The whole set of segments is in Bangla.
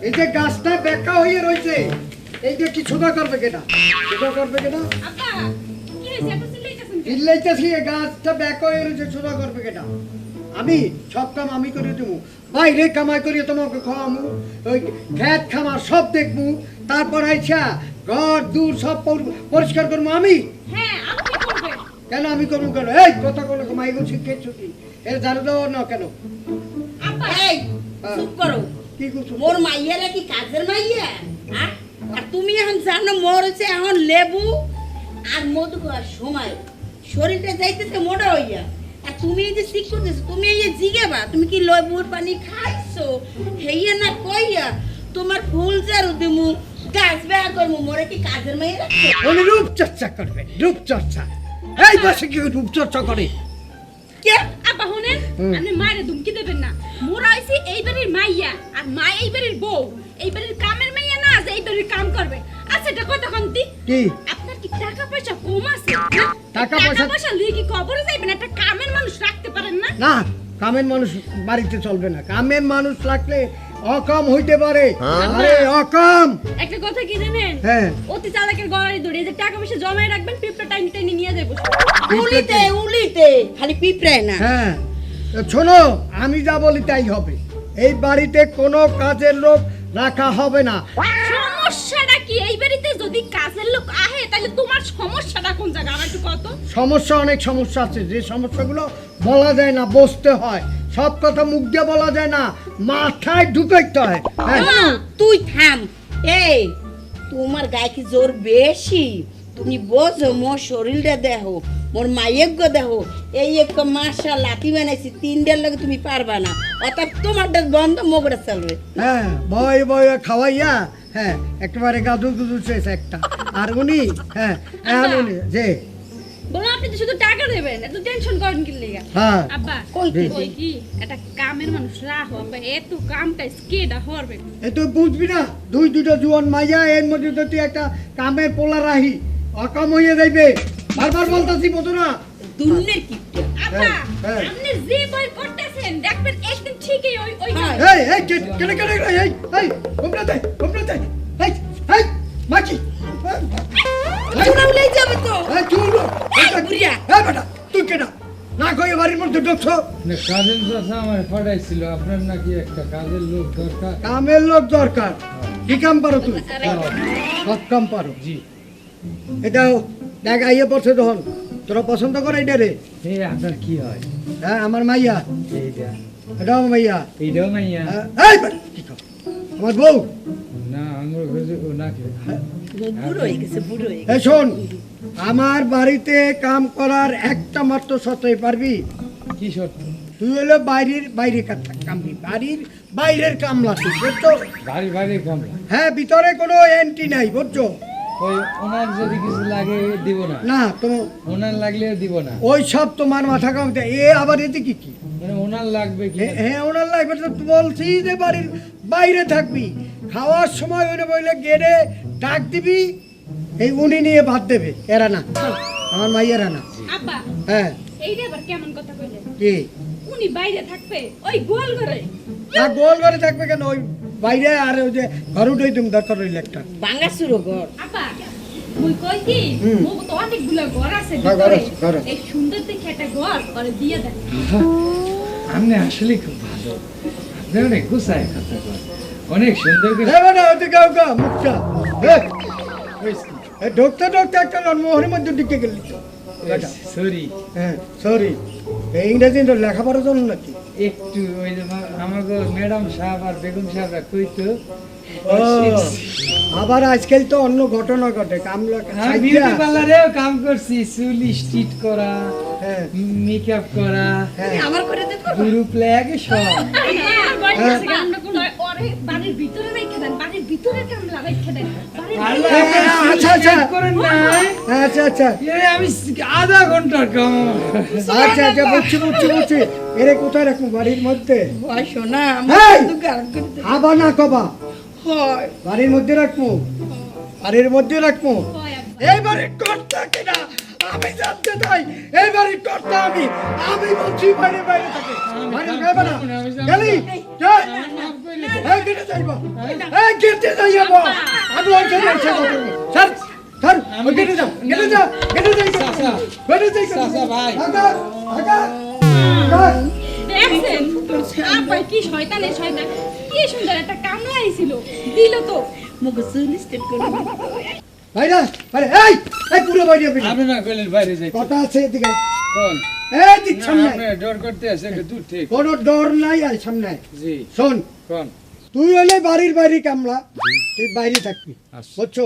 এই যে গাছটা বেকা হয়ে রয়েছে এই যে কি ছোটা করবে কেনা ছোটা করবে কেনা কি? চিল্লাইতেছি গাছটা বেঁকা হয়ে রয়েছে ছোটা করবে কেনা আমি সব কাম আমি করে দেবো। বাইরে কামাই করিয়ে তোমাকে খাওয়ামু ওই খামার সব দেখব তারপর আইসা ঘর দূর সব পর- পরিষ্কার করব আমি? হ্যাঁ কেন আমি করব কেন? এই কথা কোনো মাইগো শিখে ছুটি এর জানো দেওয়া না কেন? এই। চুপ করো। কি মোর মাইয়ারা কি কাজের মাইয়া? আর তুমি এখন জানো মোর হচ্ছে এখন লেবু আর মধু খাওয়ার সময় শরীরটা যাইতেছে মোটা হইয়া আর তুমি এই যে ঠিক করতেছো তুমি এই যে জিগেবা তুমি কি লেবুর পানি খাইছো? হেইয়া না কইয়া তোমার ফুল জারু দিমু গাছ বেয়া করমু মোরে কি কাজের মাইয়া রাখছো রূপচর্চা করবে রূপচর্চা এই বসে কি রূপচর্চা করে কে আব্বা আপনি মায়ের ধুমকি দেবেন না। মোরা হইছি এই বাড়ির মাইয়া আর মা এই বাড়ির বউ। এই বাড়ির কামের মাইয়া না যে এই বাড়ির কাম করবে। আচ্ছা এটা কথা কন্তি কি? আপনার কি টাকা পয়সা কম আছে? টাকা টাকা পয়সা- পয়সা লিয়ে কি কবরে যাইবেন? একটা কামের মানুষ রাখতে পারেন না? না কামের মানুষ বাড়িতে চলবে না। কামের মানুষ রাখলে অকাম হইতে পারে। আরে অকাম! একটা কথা কি জানেন? হ্যাঁ। অতি চালাকের গড়াই ধরে যে টাকা পয়সা জমায় রাখবেন পিঁপড়া টাইম টাইনি নিয়ে যাব উলিতে উলিতে খালি পিঁপড়ায় না। হ্যাঁ। শোনো আমি যা বলি তাই হবে। এই বাড়িতে কোনো কাজের লোক রাখা হবে না। সমস্যাটা কি? এই বাড়িতে যদি কাজের লোক আহে তাহলে তোমার সমস্যাটা কোন জায়গা আমার একটু কত? সমস্যা অনেক সমস্যা আছে। যে সমস্যাগুলো বলা যায় না বসতে হয়। সব কথা মুখ দিয়ে বলা যায় না মাথায় ঢুকাইতে হয়। তুই থাম। এই তোমার গায়ে কি জোর বেশি? তুমি বোঝো মোর শরীরটা দেখো মোর মায়ের গো দেখো। এই এক মাসা লাঠি বানাইছি তিনটার লগে তুমি পারবা না। অর্থাৎ তোমারটা বন্ধ মোগরা চলবে। হ্যাঁ বয় বয় খাওয়াইয়া হ্যাঁ একেবারে গাদু গুদু শেষ একটা। আর উনি হ্যাঁ এখন উনি যে? বলো আপনি তো শুধু টাকা দেবেন এত টেনশন করেন কি লেগা? হ্যাঁ। আব্বা কই কি একটা কামের মানুষ রাখো আব্বা এত কামটা স্কেডা হরবে। এ তুই বুঝবি না দুই দুটো জুয়ান মাইয়া এর মধ্যে তো তুই একটা কামের পোলা রাহি। অকাম হইয়া যাইবে। বারবার বলতাছি না। দুর্নের কিপটা আব্বা হ্যাঁ। আপনি যে বই করতেছেন দেখবেন একদিন ঠিকই ওই ওই হ্যাঁ। এই এই কে- কেন কেন কেন এই এই তোমরা তাই তোমরা তাই এই এই মাছি। চূড়া উলাই যাবে তো। এই চুল এই বুড়িয়া। এই বেটা তুই কেনা না কই বাড়ির মধ্যে ঢুকছো। না, কাজের চাষা আমার পাঠাইছিল আপনার নাকি একটা কাজের লোক দরকার। কামের লোক দরকার। কি কাম পারো তুমি? সব কাম পারো। জি। এটাও দেখ আইয়ে পড়ছে তখন। তোরা পছন্দ করে এটা রে। আপনার কি হয়? হ্যাঁ আমার মাইয়া। এটাও আমার মাইয়া। এইটাও মাইয়া? হ্যাঁ, এই বেটা, কি কর? আমার বউ। না আমার এই শোন আমার বাড়িতে কাম করার একটা মাত্র সত্যই পারবি? কি শর্ত? তুই হলো বাইরের বাইরে কামবি বাড়ির বাইরের কামলা তুই বুঝছ? বাড়ি বাড়ি কামলা? হ্যাঁ ভিতরে কোনো এন্ট্রি নাই বুঝছ? ওই ওনার যদি কিছু লাগে দিব না। না তো ওনার লাগলে দিব না। ওই সব তোমার মাথা কামতে এ আবার কি মানে ওনার লাগবে কি? হ্যাঁ ওনার লাগবে তো বলছি যে বাড়ির বাইরে থাকবি। খাওয়ার সময় উনি বললে গেড়ে ডাক দিবি এই উনি নিয়ে ভাত দেবে এরা না। আমার মাইয়েরা না। আব্বা হ্যাঁ। এইটা আবার কেমন কথা কি? উনি বাইরে থাকবে ওই গোল ঘরে। না গোল ঘরে থাকবে কেন? ওই বাইরে আর ওই যে ঘর উঠেই তুমি দরকার রইল একটা। ভাঙা শুরু কর। মুই কই কি? মো তো অনেকগুলো ঘর আছে ঘর ভিতরে। আছে, ঘর আছে। এই সুন্দর দেখে একটা ঘর করে দিয়ে দেন আপনি আসলে খুব ভালো। আপনি অনেক গুছায় কথা অনেক সুন্দর করে মুখটা এ, ঢুকতে ঢুকতে একটা মধ্যে ঢুকে গেলি। সরি হ্যাঁ সরি এই ইংরেজি তো লেখাপড়ার জন্য নাকি? একটু ওই আমাকে ম্যাডাম সাহেব আর বেগম সাহেবরা কইতো আবার আজকাল তো অন্য ঘটনা ঘটে কামলা বিউটি পার্লারেও কাম করছি চুল স্ট্রিট করা হ্যাঁ। মেকআপ করা হ্যাঁ। আমার করে সব বাড়ির ভিতরে রেখে দেন বাড়ির ভিতরে কামলা রেখে দেন আমার আচ্ছা, আচ্ছা। করেন নাই। আচ্ছা। আচ্ছা। আমি আধা ঘণ্টার কাম। আচ্ছা আচ্ছা বুঝছি বুঝছি বুঝছি। এরে কোথায় রাখব বাড়ির মধ্যে? শোনা আমার আবার না কবা। হয় বাড়ির মধ্যে রাখব? বাড়ির মধ্যে রাখব? আব্বা। এই বাড়ির কর্তা কিনা? আমি জানতে চাই এই বাড়ির কর্তা আমি। আমি বলছি বাইরে বাইরে থাকে। বাইরে যাবে না গেলি? যাই। এই গেটে যাইবো। এই গেটে যাইবো। আমি এসে কথা বলব। স্যার স্যার ওই গেটে যাও গেটে যাও গেটে যাই। গেটে যাই। ভাই। আগা আগা দেখছেন? কি শয়তানে শয়তান। কি সুন্দর একটা কামলা আইছিল। দিল তো। মুখে চুল স্টেট করে বাইরে বাইরে। এই এই পুরো বাইরে আপনি আপনি না কইলেন বাইরে যাই কথা আছে এদিকে। কোন? এই দিক সামনে আপনি ডর করতে আছে একটু দূর থেকে। কোনো ডর নাই আর সামনে জি। শোন। কোন? তুই হলে বাড়ির বাইরে কামলা। তুই বাইরে থাকবি। আচ্ছা। বুঝছ?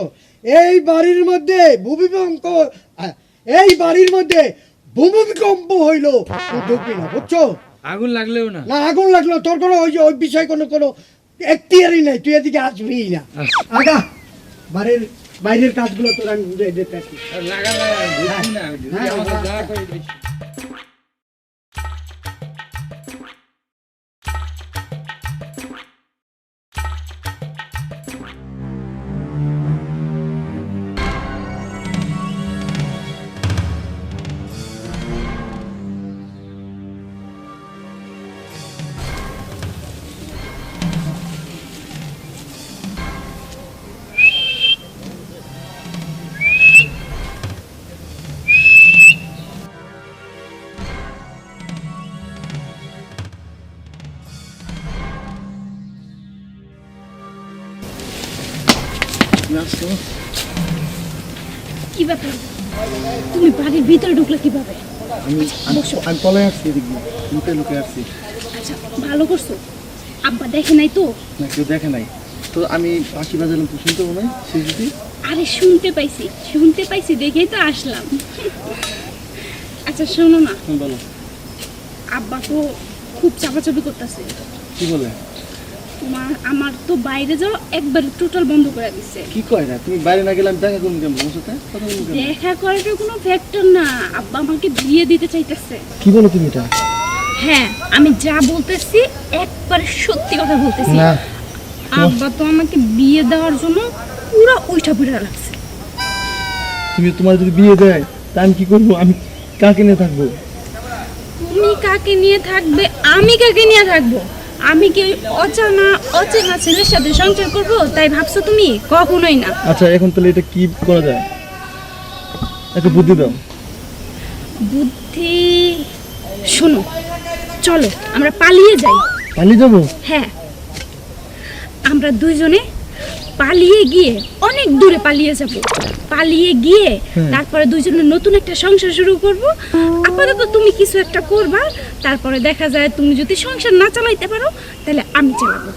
এই বাড়ির মধ্যে ভূমিকম্প এই বাড়ির মধ্যে ভূমিকম্প হইল। তুই ঢুকবি না বুঝছ? আগুন লাগলেও না? না আগুন লাগল তোর কোনো ওই যে ওই বিষয়ে কোনো কোনো এখতিয়ারই নাই তুই এদিকে আসবি না। আগা বাড়ির বাইরের কাজগুলো তোর আমি বুঝে দিতে আছি লাগা লাগা বেশি। কি ব্যাপার? তুমি বাড়ির ভিতরে ঢুকলে কীভাবে? আমি আমি- আমি পলায় আসছি দিয়ে লুকে লুকে আসছি আচ্ছা ভালো করছ। আব্বা দেখে নাই তো? না কেউ দেখে নাই। তো আমি পাখি বাজালাম তো শুনতে মনে সে যদি আরে শুনতে পাইছি। শুনতে পাইছি দেখেই তো আসলাম। আচ্ছা শোনো না। বলো। আব্বা তো খুব চাপাচাপি করতেছে। কি বলে? আমার তো বাইরে যাও একবার টোটাল বন্ধ করে দিছে। কি কয় না তুমি বাইরে না গেলে আমি দেখা করুন কেমন? সাথে কথা বলুন কেমন? দেখা করাটা কোনো ফ্যাক্টর না। আব্বা আমাকে বিয়ে দিতে চাইতেছে। কি বলো তুমি এটা? হ্যাঁ আমি যা বলতেছি একবার সত্যি কথা বলতেছি। না। আব্বা তো আমাকে বিয়ে দেওয়ার জন্য পুরো উইঠা পুরা লাগছে। তুমি তোমার যদি বিয়ে দেয় তা আমি কি করব? আমি কাকে নিয়ে থাকব? তুমি কাকে নিয়ে থাকবে? আমি কাকে নিয়ে থাকব? আমি কি অচেনা অজানা অচেনা ছেলের সাথে সংসার করব? তাই ভাবছ তুমি? কখনোই না। আচ্ছা এখন তাহলে এটা কি করা যায়? একটা বুদ্ধি দাও। বুদ্ধি শোনো চলো আমরা পালিয়ে যাই। পালিয়ে যাব? হ্যাঁ। আমরা দুইজনে পালিয়ে গিয়ে অনেক দূরে পালিয়ে যাব। পালিয়ে গিয়ে। তারপরে দুইজনে নতুন একটা সংসার শুরু করব। আপাতত তুমি কিছু একটা করবা তারপরে দেখা যায় তুমি যদি সংসার না চালাইতে পারো তাহলে আমি চালাবো।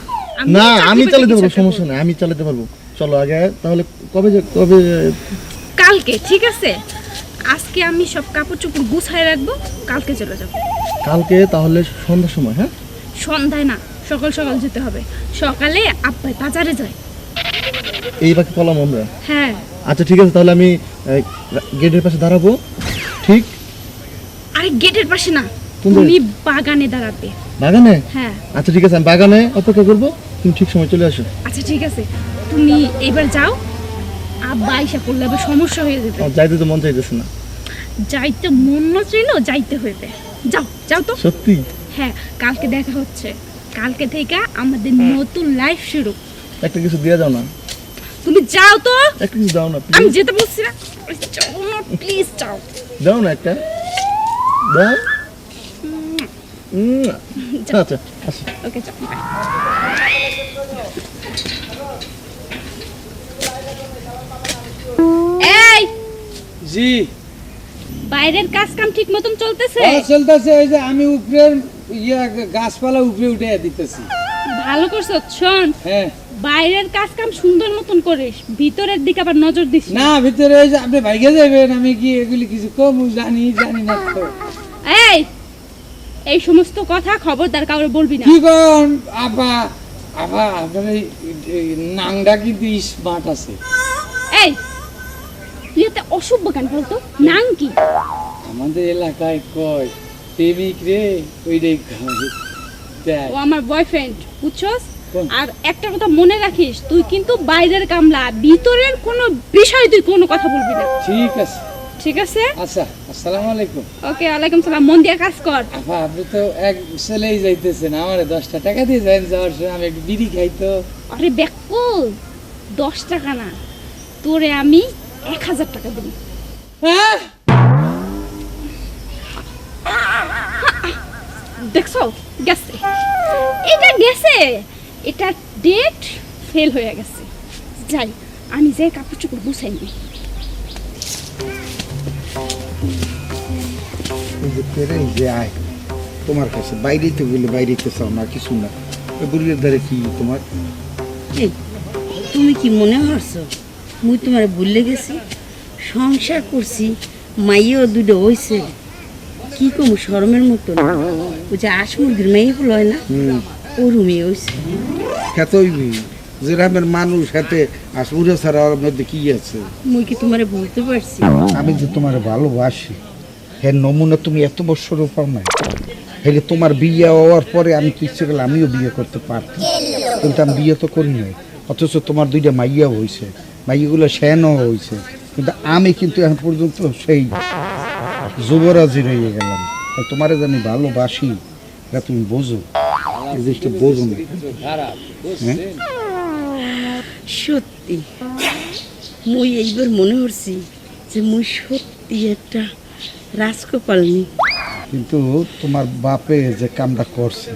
না আমি চালাতে পারব সমস্যা। নেই আমি চালাতে পারব। চলো আগে তাহলে কবে যে- কবে কালকে ঠিক আছে? আজকে আমি সব কাপড় চোপড় গুছায় রাখব কালকে চলে যাব। কালকে তাহলে সন্ধ্যার সময় হ্যাঁ? সন্ধ্যায় না সকাল সকাল যেতে হবে। সকালে আব্বাই বাজারে যায়। এই বাকি পলাম আমরা। হ্যাঁ। আচ্ছা ঠিক আছে তাহলে আমি গেটের পাশে দাঁড়াবো। ঠিক? আরে গেটের পাশে না তুমি বাগানে দাঁড়াবে। বাগানে? হ্যাঁ। আচ্ছা ঠিক আছে আমি বাগানে অপেক্ষা করব তুমি ঠিক সময় চলে আসো। আচ্ছা ঠিক আছে তুমি এবার যাও আব্বা আইসা করলে আবার সমস্যা হয়ে যাবে। আমার যাইতে তো মন চাইতেছে না। যাইতে মন না চাইলো যাইতে হইবে। যাও যাও তো। সত্যি? হ্যাঁ কালকে দেখা হচ্ছে। কালকে থেকে আমাদের নতুন লাইফ শুরু। একটা কিছু দিয়ে যাও না। তুমি যাও তো। একটা দাও না আমি যেতে বলছি না। যাও না প্লিজ যাও। দাও না একটা। দাও। আচ্ছা আচ্ছা ওকে যাও। এই! জি। বাইরের কাজ কাম ঠিক মতন চলতেছে? চলতেছে ওই যে আমি উপরের ইয়া গাছপালা উপরে উঠে দিতেছি। ভালো করছ শোন। হ্যাঁ। বাইরের কাজ কাম সুন্দর মতন করিস ভিতরের দিকে আবার নজর দিস। না ভিতরে ওই আপনি ভাইগে যাবেন আমি কি এগুলি কিছু কম? জানি জানি না তো। এই এই সমস্ত কথা খবরদার কাউরে বলবি না। কি কোন? আপা আবার আপনার এই এই নাংটা কিন্তু স্মার্ট আছে। এই তুই এত অসভ্য কেন বলতো? নাম কি? আমাদের এলাকায় কয় প্রেমিক রে ওইটাই কয়। দেখ ও আমার বয়ফ্রেন্ড বুঝছস? আর একটা কথা মনে রাখিস তুই কিন্তু বাইরের কামলা ভিতরের কোনো বিষয়ে তুই কোনো কথা বলবি না। ঠিক আছে। ঠিক আছে? আচ্ছা আসসালামু আলাইকুম। ওকে ওয়ালাইকুম সালাম। মন দিয়ে কাজ কর। আপা আপনি তো এক চলেই যাইতেছেন আমার দশটা টাকা দিয়ে যান যাওয়ার সময় আমি একটু বিড়ি খাই তো। আরে ব্যাকুল দশ টাকা না। তোরে আমি এক হাজার টাকা দেবো। হ্যাঁ? দেখছ? গেছে। এটা গেছে। এটা ডেট ফেল হয়ে গেছে। যাই আমি যে কাপড় চোপড় গুছাই নি। তোমার কাছে বাইরেতে গেলে বাইরেতে চাও না কিছু না। ওই বুড়ির ধারে কি তোমার? তুমি কি মনে করছ? মুই তোমার ভুলে গেছি সংসার করছি মাইয়েও দুটো হইছে। কি কম শরমের মতো ওই যে আশ মুরগির মেয়ে হয় না হইবি যে রামের মানুষ হাতে ছাড়া ওর মধ্যে কি আছে? মুই কি তোমারে বলতে পারছি? আমি যে তোমার ভালোবাসি হ্যাঁ নমুনা তুমি এত বছরও পাও না হেলে তোমার বিয়ে হওয়ার পরে আমি তো ইচ্ছে করলে আমিও বিয়ে করতে পারতাম? কিন্তু আমি বিয়ে তো করি নাই। অথচ তোমার দুইটা মাইয়াও হয়েছে মাইয়াগুলো শ্যানও হয়েছে কিন্তু আমি কিন্তু এখন পর্যন্ত সেই যুবরাজি রয়ে গেলাম। তোমারে জানি ভালোবাসি এটা তুমি বোঝো। এই জিনিসটা বোঝো না। হ্যাঁ? সত্যি মুই এইবার মনে করছি যে মুই সত্যি একটা রাজকপালনি। কিন্তু তোমার বাপে যে কামটা করছে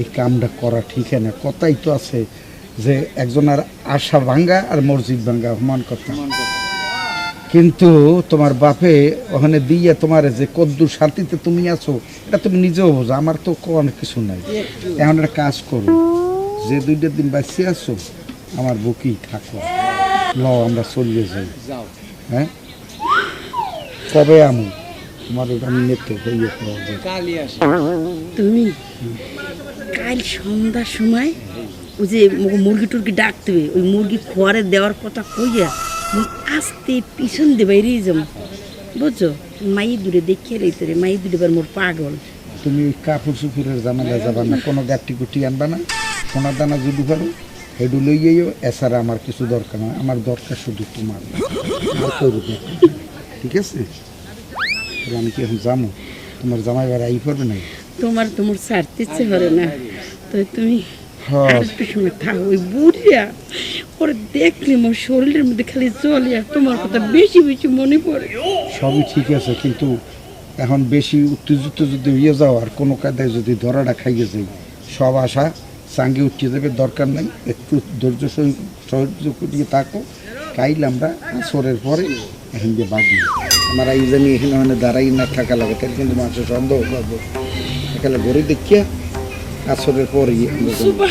এই কামটা করা ঠিক না। কথাই তো আছে যে একজনের আশা ভাঙ্গা আর মসজিদ ভাঙ্গা। সমান কথা। কিন্তু তোমার বাপে ওখানে দিয়ে তোমার যে কদ্দুর শান্তিতে তুমি আছো এটা তুমি নিজেও বোঝো আমার তো অনেক কিছু নাই। এখন একটা কাজ করো যে দুইটা দিন বাঁচিয়ে আছো আমার বুকেই থাকো। ল আমরা চলিয়ে যাই। হ্যাঁ? কবে আমি? তোমার ওটা আমি নেতে হইয়ে তুমি কাল সন্ধ্যার সময় ওই যে মুরগি টুরগি ডাকতে হবে ওই মুরগি খোয়ারে দেওয়ার কথা কইয়া আস্তে পিছন দিয়ে বাইরেই যাব বুঝছ? মাই দূরে দেখিয়ে রইতে রে মাই দূরে বার মোর পাগল। তুমি ওই কাপড় চুপুরের জামালা যাবা না কোনো গাটি গুটি আনবা না। সোনার দানা যদি পারো হেডু লইয়েও এছাড়া আমার কিছু দরকার না আমার দরকার শুধু তোমার। আর ঠিক আছে? আমি কি এখন জানো তোমার জামাই বার আই করবে না তোমার তোমার ছাড়তে ইচ্ছে করে না। তো তুমি হ্যাঁ। একটু সময় থাকো ওই বুড়িয়া। ওরে দেখলে মোর শরীরের মধ্যে খালি জলে আর তোমার কথা বেশি বেশি মনে পড়ে। সবই ঠিক আছে কিন্তু এখন বেশি উত্তেজিত যদি হয়ে যাও আর কোনো কায়দায় যদি ধরাটা খাইয়ে যাই সব আশা সাঙ্গে উঠিয়ে যাবে দরকার নাই। একটু ধৈর্য সহি- সহ্য করিয়ে থাকো। কাইল আমরা আসরের পরে এখন দিয়ে বাগি আমার এই জানি এখানে মানে দাঁড়াই না থাকা লাগে তাহলে কিন্তু মানুষের সন্দেহ করব এখানে ঘরে দেখিয়া আসরের পরে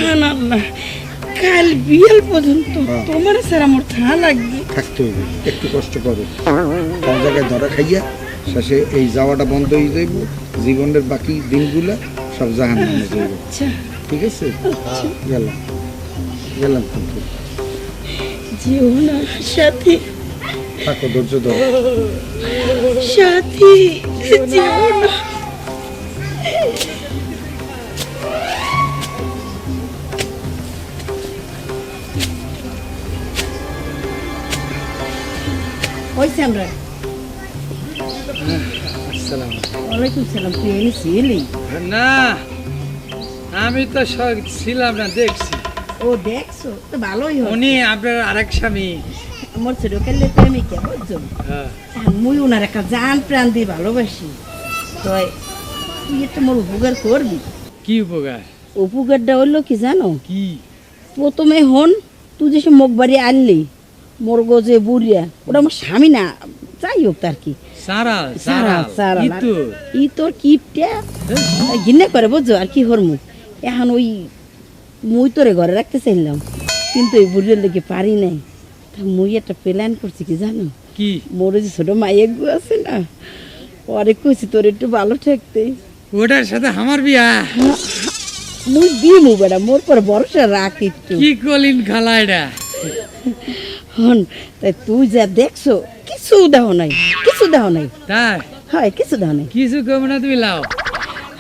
আমরা আল্লাহ কাল বিয়েল পর্যন্ত হ্যাঁ। তোমার স্যার আমার থা লাগবে। থাকতে হবে একটু কষ্ট করো। সব জায়গায় ধরা খাইয়া শেষে এই যাওয়াটা বন্ধ হয়ে যাইব জীবনের বাকি দিনগুলা সব জাহান নামে যাইব। আচ্ছা ঠিক আছে? গেলাম। গেলাম কিন্তু। জীবন সাথী। থাকো ধৈর্য ধরো। সাথী জীবন হয়েছে আমরা? আসসালাম ওয়ালাইকুম সালাম তুই না আমি তো ছিলাম না দেখছি। ও দেখছ? তো ভালোই হয় উনি আপনার আরেক স্বামী। আমার ছোটকালে প্রেমিকা বুঝছ? হ্যাঁ। মুই ওনার একটা জান প্রাণ দিয়ে ভালোবাসি। তো তুই একটু মোর উপকার করবি? কি উপকার? উপকারটা হলো কি জানো? কি? প্রথমে হন তুই যে সে মুখ বাড়ি আনলি মোর গজে বুড়িয়া ওটা আমার স্বামী না যাই হোক তার কি। ই তোর কিপটা ঘিন্নে করে বুঝছ? আর কি হর মুখ এখন ওই মুই তোরে ঘরে রাখতে চাইলাম কিন্তু ওই বুড়ির লেগে পারি নাই। তা মুই একটা প্ল্যান করছি কি জানো? কি? মোর যে ছোট মাইয়ের গু আছে না পরে কইছি তোর একটু ভালো ঠেকতে ওটার সাথে আমার বিয়া? মুই দিমু বেটা মোর পর ভরসা রাখ একটু। কি কলিন খালা এটা? হন তাই তুই যা দেখছ কিছু দেহ নাই কিছু দেহ নাই। তাই? হয় কিছু দেহ নাই। কিছু কম না তুমি লাও।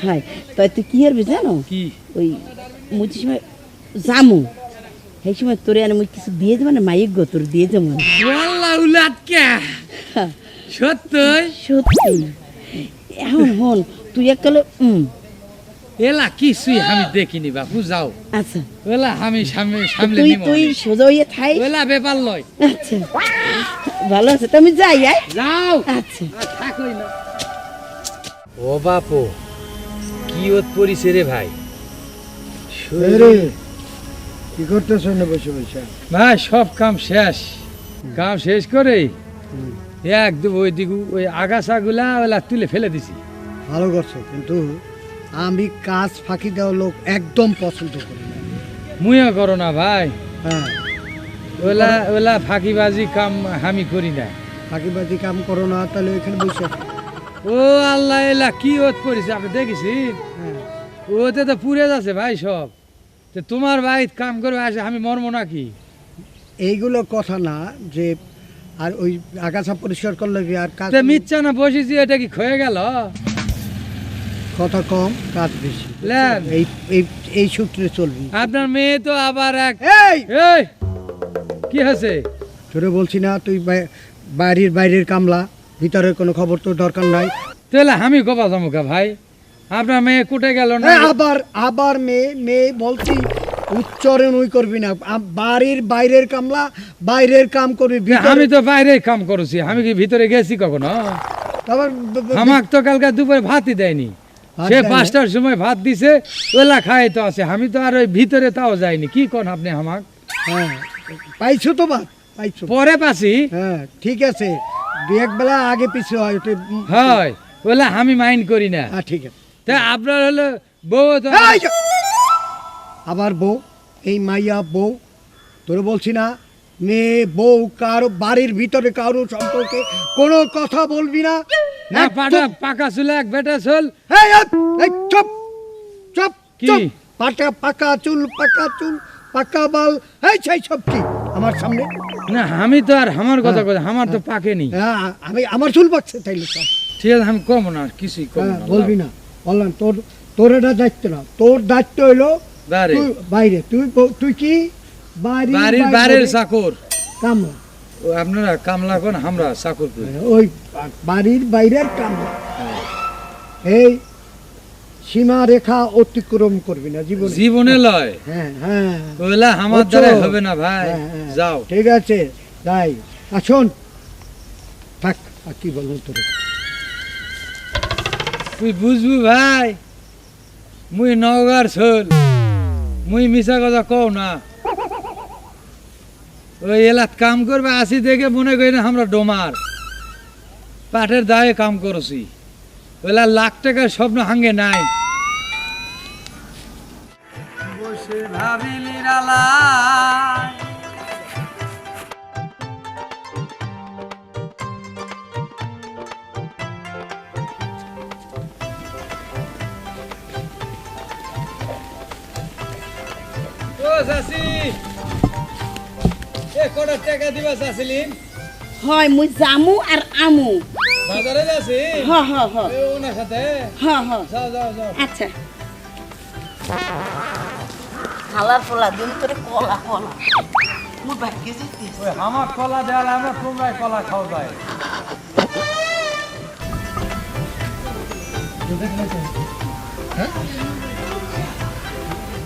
হয় তাই তুই কি হারবি জানো? কি? ওই মুই সময় জামু সেই সময় তোরে আর মুই কিছু দিয়ে যাব না? মাইক গো তোর দিয়ে যাব ওয়াল্লা উলাটকা সত্যই? সত্যি এখন হন তুই এককালে উম এলা কিছুই আমি দেখিনি বাপু যাও আচ্ছা। ওলা আমি সামনে সামলে তুই নিব তুই সোজা হইয়া থাই। ওলা ব্যাপার লয়। আচ্ছা। ভালো আছে তো আমি যাই আয়। যাও। আচ্ছা। ও বাপু কি ওত পরিছে রে ভাই? রে কি করতেছ না বসে বসে? ভাই সব কাম শেষ। কাম শেষ করে একদম ওই দিক ওই আগাছাগুলা ওলা তুলে ফেলে দিছি। ভালো করছ কিন্তু আমি কাজ ফাঁকি দেওয়া লোক একদম পছন্দ করি না। মুইও করো না ভাই। হ্যাঁ। ওলা ওলা ফাঁকিবাজি কাম আমি করি না। ফাঁকিবাজি কাম করো না তাহলে এখানে বসে ও আল্লাহ এলা কি ওত পরিছে আপনি দেখেছি? হ্যাঁ। ওতে তো পুড়ে যাচ্ছে ভাই সব। তো তোমার ভাই কাম করবে আসে আমি মরমো নাকি? এইগুলো কথা না যে আর ওই আগাছা পরিষ্কার করলে আর কাজ মিথ্যা না বসেছি এটা কি ক্ষয়ে গেল? কথা কম কাজ বেশি। এই এই এই সূত্রে চলবি। আপনার মেয়ে তো আবার এক এই! এই! কি হয়েছে? তোরে বলছি না তুই বাড়ির বাইরের কামলা ভিতরের কোনো খবর তোর দরকার নাই। তাহলে আমি কবা জমুকা ভাই। আপনার মেয়ে কুটে গেল না? আবার আবার মেয়ে মেয়ে বলছি উচ্চারণ ওই করবি না। বাড়ির বাইরের কামলা বাইরের কাম করবি আমি তো বাইরে কাম করেছি। আমি কি ভিতরে গেছি কখনো? ব- তো কালকে দুপুরে ভাতই দেয়নি। সে পাঁচটার সময় ভাত দিছে ওলা খায় তো আছে। আমি তো আর ওই ভিতরে তাও যাইনি। কি কন আপনি আমাক? হ্যাঁ পাইছো তো বাদ পাইছো। পরে পাছি। হ্যাঁ ঠিক আছে। দু এক বেলা আগে পিছু হয় হয় ওলা আমি মাইন্ড করি না। হ্যাঁ ঠিক আছে। তা আপনার হলো বউ তো আবার বউ এই মাইয়া বউ। তোর বলছি না মেয়ে বউ কারও বাড়ির ভিতরে কারও সম্পর্কে কোনো কথা বলবি না। না পাটা পাকা চুল এক বেটা চুল। এই, এই, এই, চুপ চুপ চুপ। পাকা পাকা চুল পাকা চুল পাকা বাল এই সেই সব কি? আমার সামনে? না আমি তো আর আমার কথা কথা আমার তো পাকেনি হ্যাঁ আমি আমার চুল পাকছে তাইলে সব ঠিক আছে আমি কম না কিছুই কম হ্যাঁ, না বলবি না। বললাম তোর তোর এটা দায়িত্ব না। তোর দায়িত্ব হইল বাইরে। তুই তুই কি? বাড়ি বাড়ির বাড়ির চাকর। কামলা আপনারা কামলা কোন আমরা চাকর করি ওই বাড়ির বাইরের কামলা। এই সীমা রেখা অতিক্রম করবি না জীবনে। জীবনে লয়। হ্যাঁ হ্যাঁ। আমার দ্বারা হবে না ভাই। হ্যাঁ, হ্যাঁ। যাও। ঠিক আছে তাই আর শোন থাক আর কি বলব তোর? তুই বুঝবি ভাই মুই নওগার ছল মুই মিছা কথা কও না। ওই এলাত কাম করবে আসি দেখে মনে করি না আমরা ডোমার। পাঠের দায়ে কাম করছি। ওলা লাখ টাকার স্বপ্ন হাঙ্গে নাই। ভাবিলি রালা এ কটা টাকা দিবা চাচিলিন হয় মুই জামু আর আমু। বাজারে যাচ্ছি? হ হ হ। এ ওনার সাথে? হ হ। যাও যাও যাও। আচ্ছা। হালার পোলা দিন করে কলা কলা। যেতে ওই আমার কলা দেওয়ালে আমরা তোমরাই কলা খাও যায়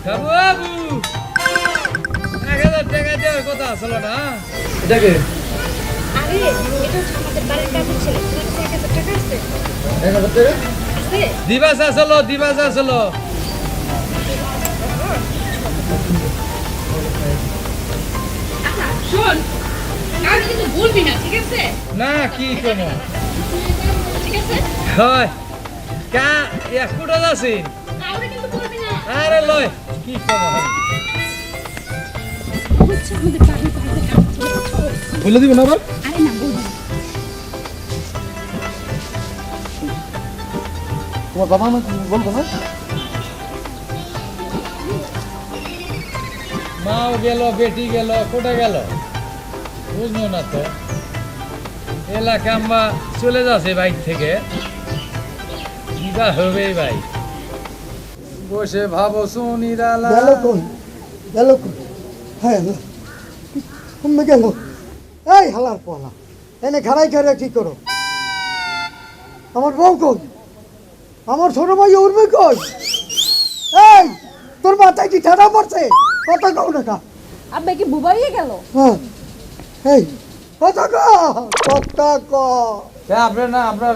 বাবু এক হাজার টাকা দেওয়ার কথা আসলো না? আরে এটা হচ্ছে আমাদের বাড়ির কাজের ছেলে। তোমার কাছে এক হাজার টাকা আছে? আছে? দিবাস আসলো দিবাস আসলো। আচ্ছা শোন কাজ কিন্তু বলবি না ঠিক আছে? না কি কোনো ঠিক আছে? হয়। কা এক ফুটা না। আরে লয় কি কোনো হচ্ছে আমাদের বাড়ির বাড়িতে কাজ বলে দিব না আবার? আরে না বলবি না তোমার বাবা মা বলব না? মাও গেল বেটি গেল কোটে গেল? বুঝলো না তো। এলাকা আমরা চলে যাচ্ছে বাইক থেকে। কিবা হবে ভাই বসে ভাবো সুনিরালা গেল কই? গেল কই? হ্যাঁ কমে গেল। এই হালার পলা এনে খাড়াই খাড়াই কি করো? আমার বউ কই? আমার ছোট ভাই উঠবে কই? এই তোর মাথায় কি ঠাডা পড়ছে? কত কও টাকা আব্বা কি বুবাইয়ে গেল? হ্যাঁ এই কত ক কত ক আপনার না আপনার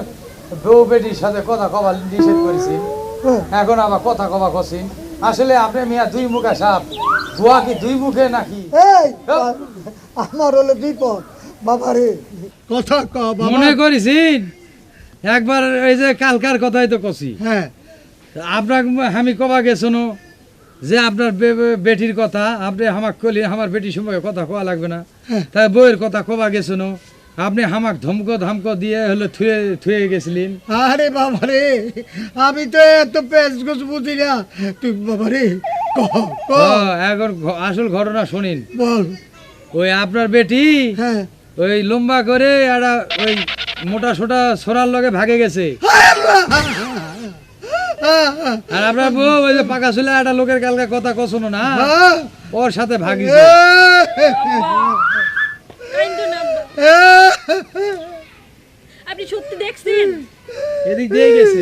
বউ বেটির সাথে কথা কবা নিষেধ করেছি। হ্যাঁ, এখন আবার কথা কবা কছিন আসলে আপনি মিয়া দুই মুখা সাপ। ধোয়া কি দুই মুখে নাকি? এই আমার হলো বিপদ। বাবারে। কথা ক মনে করেছিন একবার এই যে কালকার কথাই তো কছি। হ্যাঁ। আপনার আমি কবা গেছনো যে আপনার বেটির কথা আপনি হামাক কলি আমার বেটির সম্পর্কে কথা কোয়া লাগবে না। তাই বইয়ের কথা কবা গেছনো আপনি হামাক ধমকো ধমকো দিয়ে হলো থুয়ে থুয়ে গেছিলেন। আরে বাবা রে আমি তো এত পেঁচ গোছ বুঝি না। তুই বাবা রে এখন আসল ঘটনা শুনিন। বল। ওই আপনার বেটি হ্যাঁ। ওই লম্বা করে একটা ওই মোটা সোটা সোনার লগে ভাগে গেছে। আর আপনার বউ ওই যে পাকা চুলে একটা লোকের কালকে কথা কছনো না হ্যাঁ। ওর সাথে ভাগিছে। আপনি সত্যি দেখছেন? এদিক দিয়ে গেছে।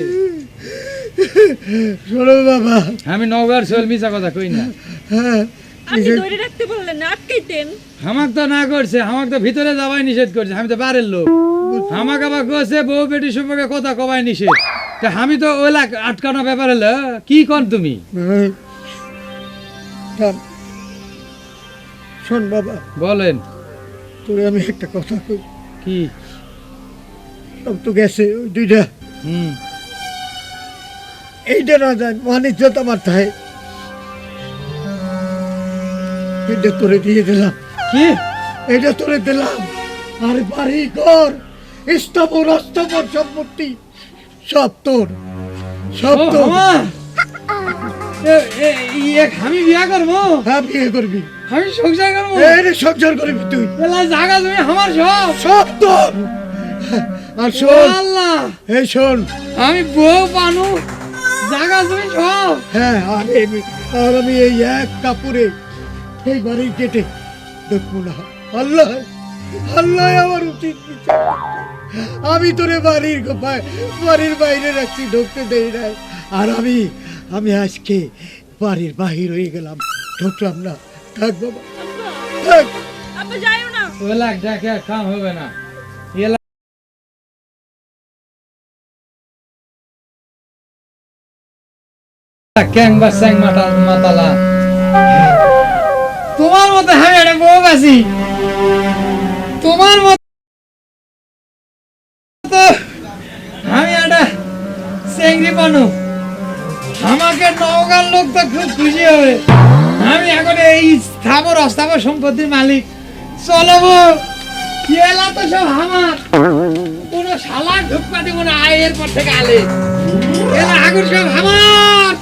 শোনো বাবা। আমি নওগাঁর সোহেল মিশা কথা কই না। হ্যাঁ আপনি ধরে রাখতে বললেন না আটকাইতেন। হামাক তো না করছে হামাক তো ভিতরে যাওয়াই নিষেধ করছে আমি তো বাড়ির লোক। হামাক আবার কছে বউ বেটি সম্পর্কে কথা কবাই নিষেধ। তা আমি তো ওলা আটকানো ব্যাপার হলো কি কন তুমি? শোন বাবা। বলেন। তোর আমি একটা কথা কই। কি? সব তো গেছে ওই দুইটা। হুম। এইটা না যায় বাণিজ্য আমার তাই এটা তোরে দিয়ে দিলাম। কি? এটা তোরে দিলাম। আর বাড়ি ঘর স্থাপন অস্থাপন সম্পত্তি সব তোর সব তোর। আমি বিয়া করব? হ্যাঁ বিয়ে করবি। আমি সংসার করব? এই সংসার করবি তুই। জাগা তুমি আমার সব। সব তোর। আর শোন। আল্লাহ। এই শোন। আমি বউ পানু জাগা তুমি সব। হ্যাঁ আর আমি আর আমি এই এক কাপড়ে এই বাড়ির গেটে দেখব না। আল্লাহ আল্লাহ আমার উচিত আমি তোরে বাড়ির বাড়ির বাইরে রাখছি ঢুকতে দেই নাই। আর আমি আমি আজকে বাড়ির বাহির হয়ে গেলাম। ঢুকলাম না। থাক বাবা। থাক। ডাকে কাম হবে না। স্যাং মাতালা। তোমার মতো আমি একটা বউ আছি তোমার মতো আমি একটা চেংড়ি বানু। আমাকে নওগাঁর লোক তো খুব খুশি হবে। আমি এখন এই স্থাবর, অস্থাবর সম্পত্তির মালিক। চলো বউ এলা তো সব আমার? কোনো শালা ঢুকপা দিব না আয়ের এরপর থেকে আলে। এলা আগুন সব আমার।